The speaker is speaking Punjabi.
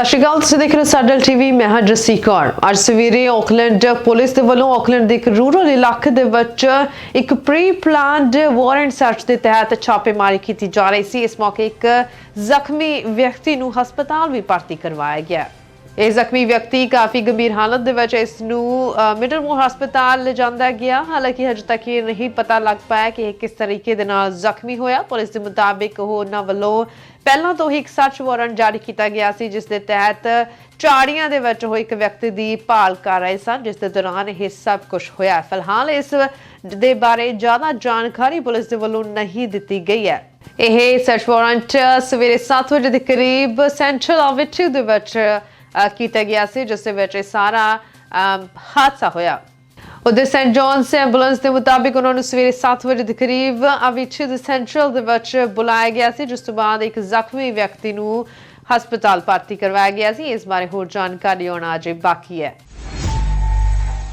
ਸਤਿ ਸ਼੍ਰੀ ਅਕਾਲ, ਤੁਸੀਂ ਦੇਖ ਰਹੇ ਹੋ ਸਾਡਲ ਟੀਵੀ, ਮੈਂ ਹਾਂ ਜੱਸੀ ਕੌਰ। ਅੱਜ ਸਵੇਰੇ ਆਕਲੈਂਡ ਪੁਲਿਸ ਦੇ ਵੱਲੋਂ ਆਕਲੈਂਡ ਦੇ ਇੱਕ ਰੂਰਲ ਇਲਾਕੇ ਦੇ ਵਿੱਚ ਇੱਕ ਪ੍ਰੀ ਪਲਾਨਡ ਵਾਰੰਟ ਸਰਚ ਦੇ ਤਹਿਤ ਛਾਪੇਮਾਰੀ ਕੀਤੀ ਜਾ ਰਹੀ ਸੀ। ਇਸ ਮੌਕੇ ਇੱਕ ਜ਼ਖਮੀ ਵਿਅਕਤੀ ਨੂੰ ਹਸਪਤਾਲ ਵੀ ਭਰਤੀ ਕਰਵਾਇਆ ਗਿਆ। ਇਹ ਜ਼ਖਮੀ ਵਿਅਕਤੀ ਕਾਫੀ ਗੰਭੀਰ ਹਾਲਤ ਦੇ ਵਿੱਚ ਇਸ ਨੂੰ ਮਿਡਲਮੋਰ ਹਸਪਤਾਲ ਲਿਜਾਂਦਾ ਗਿਆ। ਹਾਲਾਂਕਿ ਹਜੇ ਤੱਕ ਇਹ ਨਹੀਂ ਪਤਾ ਲੱਗ ਪਾਇਆ ਕਿ ਇਹ ਕਿਸ ਤਰੀਕੇ ਦੇ ਨਾਲ ਜ਼ਖਮੀ ਹੋਇਆ। ਪੁਲਿਸ ਦੇ ਮੁਤਾਬਿਕ ਉਹ ਉਹਨਾਂ ਵੱਲੋਂ ਪਹਿਲਾਂ ਤੋਂ ਹੀ ਇੱਕ ਸਰਚ ਵਾਰੰਟ ਜਾਰੀ ਕੀਤਾ ਗਿਆ ਸੀ, ਜਿਸ ਦੇ ਤਹਿਤ ਝਾੜੀਆਂ ਦੇ ਵਿੱਚ ਉਹ ਇੱਕ ਵਿਅਕਤੀ ਦੀ ਭਾਲ ਕਰ ਰਹੇ ਸਨ, ਜਿਸ ਦੇ ਦੌਰਾਨ ਇਹ ਸਭ ਕੁਝ ਹੋਇਆ ਫਿਲਹਾਲ ਇਸ ਦੇ ਬਾਰੇ ਜ਼ਿਆਦਾ ਜਾਣਕਾਰੀ ਪੁਲਿਸ ਦੇ ਵੱਲੋਂ ਨਹੀਂ ਦਿੱਤੀ ਗਈ ਹੈ। ਇਹ ਸਰਚ ਵਾਰੰਟ ਸਵੇਰੇ 7 ਵਜੇ ਦੇ ਕਰੀਬ ਸੈਂਟਰਲ ਆਵਿਟਿਵ ਦੇ ਵਿੱਚ ਕੀਤਾ ਗਿਆ ਸੀ, ਜਿਸ ਦੇ ਵਿੱਚ ਇਹ ਸਾਰਾ ਹਾਦਸਾ ਹੋਇਆ। ਉਧਰ ਸੈਂਟ ਜੌਨਸ ਐਂਬੂਲੈਂਸ ਦੇ ਮੁਤਾਬਿਕ ਉਹਨਾਂ ਨੂੰ ਸਵੇਰੇ 7 ਵਜੇ ਦੇ ਕਰੀਬ ਅਵਿਛੇ ਦੇ ਸੈਂਟਰਲ ਦੇ ਵਿੱਚ ਬੁਲਾਇਆ ਗਿਆ ਸੀ, ਜਿਸ ਤੋਂ ਬਾਅਦ ਇੱਕ ਜ਼ਖਮੀ ਵਿਅਕਤੀ ਨੂੰ ਹਸਪਤਾਲ ਭਰਤੀ ਕਰਵਾਇਆ ਗਿਆ ਸੀ। ਇਸ ਬਾਰੇ ਹੋਰ ਜਾਣਕਾਰੀ ਆਉਣਾ ਅਜੇ ਬਾਕੀ ਹੈ।